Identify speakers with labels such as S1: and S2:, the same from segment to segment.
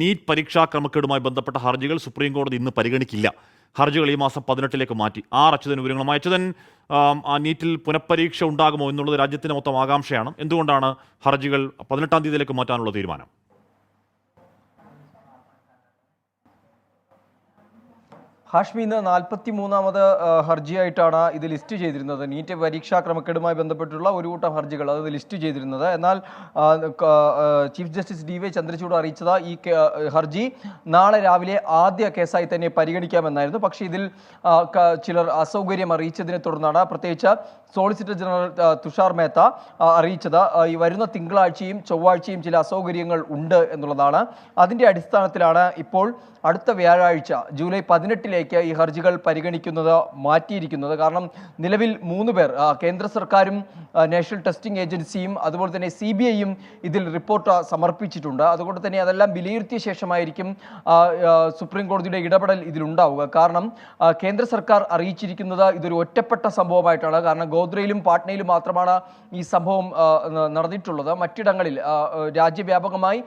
S1: NEET പരീക്ഷാ ക്രമക്കേടുമായി ബന്ധപ്പെട്ട ഹർജികൾ സുപ്രീം കോടതി ഇന്ന് പരിഗണിക്കില്ല. ഹർജികൾ ഈ മാസം പതിനെട്ടിലേക്ക് മാറ്റി. ആർ അച്യുതൻ വിവരങ്ങളുമായി. അച്യുതൻ നീറ്റിൽ പുനഃപരീക്ഷ ഉണ്ടാകുമോ എന്നുള്ളത് രാജ്യത്തിന് മൊത്തം ആകാംക്ഷയാണ്. എന്തുകൊണ്ടാണ് ഹർജികൾ പതിനെട്ടാം തീയതിയിലേക്ക് മാറ്റാനുള്ള തീരുമാനം?
S2: ഹാഷ്മി ഇന്ന് നാൽപ്പത്തി മൂന്നാമത് ഹർജിയായിട്ടാണ് ഇത് ലിസ്റ്റ് ചെയ്തിരുന്നത്. നീറ്റ് പരീക്ഷാ ക്രമക്കേടുമായി ബന്ധപ്പെട്ടുള്ള ഒരു കൂട്ടം ഹർജികൾ അത് ലിസ്റ്റ് ചെയ്തിരുന്നത്. എന്നാൽ chief justice D Y Chandrachud അറിയിച്ചത് ഈ ഹർജി നാളെ രാവിലെ ആദ്യ കേസായി തന്നെ പരിഗണിക്കാമെന്നായിരുന്നു. പക്ഷേ ഇതിൽ ചിലർ അസൗകര്യം അറിയിച്ചതിനെ തുടർന്നാണ് പ്രത്യേകിച്ച് സോളിസിറ്റർ ജനറൽ തുഷാർ മേത്ത അറിയിച്ചത്. ഈ വരുന്ന തിങ്കളാഴ്ചയും ചൊവ്വാഴ്ചയും ചില അസൗകര്യങ്ങൾ ഉണ്ട് എന്നുള്ളതാണ്. അതിന്റെ അടിസ്ഥാനത്തിലാണ് ഇപ്പോൾ അടുത്ത വ്യാഴാഴ്ച ജൂലൈ പതിനെട്ടിലേക്ക് ഈ ഹർജികൾ പരിഗണിക്കുന്നത് മാറ്റിയിരിക്കുന്നത്. കാരണം നിലവിൽ മൂന്ന് പേർ കേന്ദ്ര സർക്കാരും നാഷണൽ ടെസ്റ്റിംഗ് ഏജൻസിയും അതുപോലെ തന്നെ സി ബി ഐയും ഇതിൽ റിപ്പോർട്ട് സമർപ്പിച്ചിട്ടുണ്ട്. അതുകൊണ്ട് തന്നെ അതെല്ലാം വിലയിരുത്തിയ ശേഷമായിരിക്കും സുപ്രീം കോടതിയുടെ ഇടപെടൽ ഇതിലുണ്ടാവുക. കാരണം കേന്ദ്ര സർക്കാർ അറിയിച്ചിരിക്കുന്നത് ഇതൊരു ഒറ്റപ്പെട്ട സംഭവമായിട്ടാണ്. കാരണം ഗോദ്രയിലും പാട്നയിലും മാത്രമാണ് ഈ സംഭവം നടന്നിട്ടുള്ളത്. മറ്റിടങ്ങളിൽ രാജ്യവ്യാപകമായി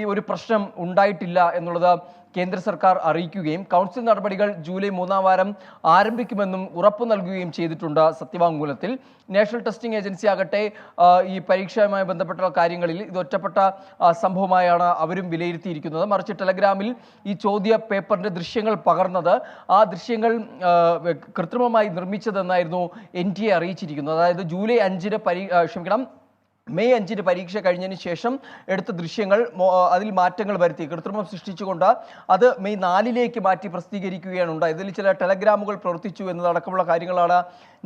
S2: ഈ ഒരു പ്രശ്നം ഉണ്ടായിട്ടില്ല എന്നുള്ളത് കേന്ദ്ര സർക്കാർ അറിയിക്കുകയും കൗൺസിൽ നടപടികൾ ജൂലൈ മൂന്നാം വാരം ആരംഭിക്കുമെന്നും ഉറപ്പു നൽകുകയും ചെയ്തിട്ടുണ്ട് സത്യവാങ്മൂലത്തിൽ. നാഷണൽ ടെസ്റ്റിംഗ് ഏജൻസി ആകട്ടെ ഈ പരീക്ഷയുമായി ബന്ധപ്പെട്ട കാര്യങ്ങളിൽ ഇത് ഒറ്റപ്പെട്ട സംഭവമായാണ് അവരും വിലയിരുത്തിയിരിക്കുന്നത്. മറിച്ച് ടെലഗ്രാമിൽ ഈ ചോദ്യ പേപ്പറിന്റെ ദൃശ്യങ്ങൾ പകർന്നത് ആ ദൃശ്യങ്ങൾ കൃത്രിമമായി നിർമ്മിച്ചതെന്നായിരുന്നു എൻ ടി എ അറിയിച്ചിരിക്കുന്നത്. അതായത് ജൂലൈ അഞ്ചിന് പരീ ക്ഷമിക്കണം മെയ് അഞ്ചിന് പരീക്ഷ കഴിഞ്ഞതിന് ശേഷം എടുത്ത ദൃശ്യങ്ങൾ അതിൽ മാറ്റങ്ങൾ വരുത്തി. കൃത്രിമം സൃഷ്ടിച്ചുകൊണ്ട് അത് മെയ് നാലിലേക്ക് മാറ്റി പ്രസിദ്ധീകരിക്കുകയാണ് ഉണ്ടായത്. ഇതിൽ ചില ടെലഗ്രാമുകൾ പ്രവർത്തിച്ചു എന്നതടക്കമുള്ള കാര്യങ്ങളാണ്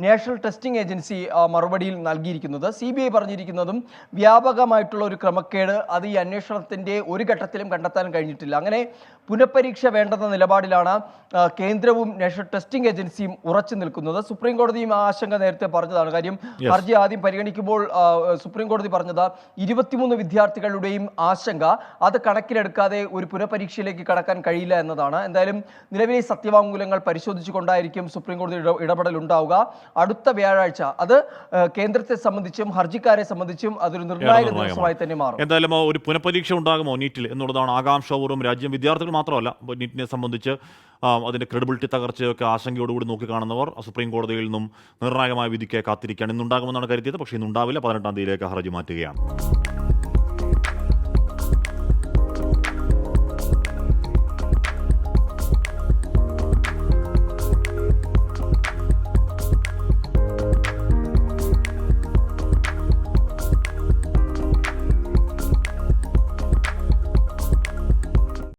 S2: നാഷണൽ ടെസ്റ്റിംഗ് ഏജൻസി മറുപടിയിൽ നൽകിയിരിക്കുന്നത്. സി ബി ഐ പറഞ്ഞിരിക്കുന്നതും വ്യാപകമായിട്ടുള്ള ഒരു ക്രമക്കേട് അത് ഈ അന്വേഷണത്തിന്റെ ഒരു ഘട്ടത്തിലും കണ്ടെത്താൻ കഴിഞ്ഞിട്ടില്ല. അങ്ങനെ പുനഃപരീക്ഷ വേണ്ടെന്ന നിലപാടിലാണ് കേന്ദ്രവും നാഷണൽ ടെസ്റ്റിംഗ് ഏജൻസിയും ഉറച്ചു നിൽക്കുന്നത്. സുപ്രീം കോടതിയും ആ ആശങ്ക നേരത്തെ പറഞ്ഞതാണ്. കാര്യം ഹർജി ആദ്യം പരിഗണിക്കുമ്പോൾ സുപ്രീം കോടതി പറഞ്ഞത് ഇരുപത്തിമൂന്ന് വിദ്യാർത്ഥികളുടെയും ആശങ്ക. അത് കണക്കിലെടുക്കാതെ ഒരു പുനഃപരീക്ഷയിലേക്ക് കടക്കാൻ കഴിയില്ല എന്നതാണ്. എന്തായാലും നിലവിലെ സത്യവാങ്മൂലങ്ങൾ പരിശോധിച്ചുകൊണ്ടായിരിക്കും സുപ്രീം കോടതി ഇട- ഇടപെടൽ ഉണ്ടാവുക അടുത്ത വ്യാഴാഴ്ച അത് കേന്ദ്രത്തെ സംബന്ധിച്ചും ഹർജിക്കാരെ സംബന്ധിച്ചും അതൊരു നിർണായക. ദിവസമായി തന്നെ മാറും.
S1: എന്തായാലും ഒരു പുനഃപരീക്ഷ ഉണ്ടാകുമോ നീറ്റിൽ എന്നുള്ളതാണ് ആകാംക്ഷപൂർവം രാജ്യം വിദ്യാർത്ഥികൾ മാത്രമല്ല നീറ്റിനെ സംബന്ധിച്ച് അതിന്റെ ക്രെഡിബിലിറ്റി തകർച്ചയൊക്കെ ആശങ്കയോടുകൂടി നോക്കിക്കാണുന്നവർ സുപ്രീം കോടതിയിൽ നിന്നും നിർണായകമായ വിധിക്ക് കാത്തിരിക്കുകയാണ്. ഇന്നുണ്ടാകുമെന്നാണ് കരുതിയത് പക്ഷേ ഇന്നുണ്ടാവില്ല. പതിനെട്ടാം തീയതിയിലേക്ക് ഹർജി മാറ്റുകയാണ്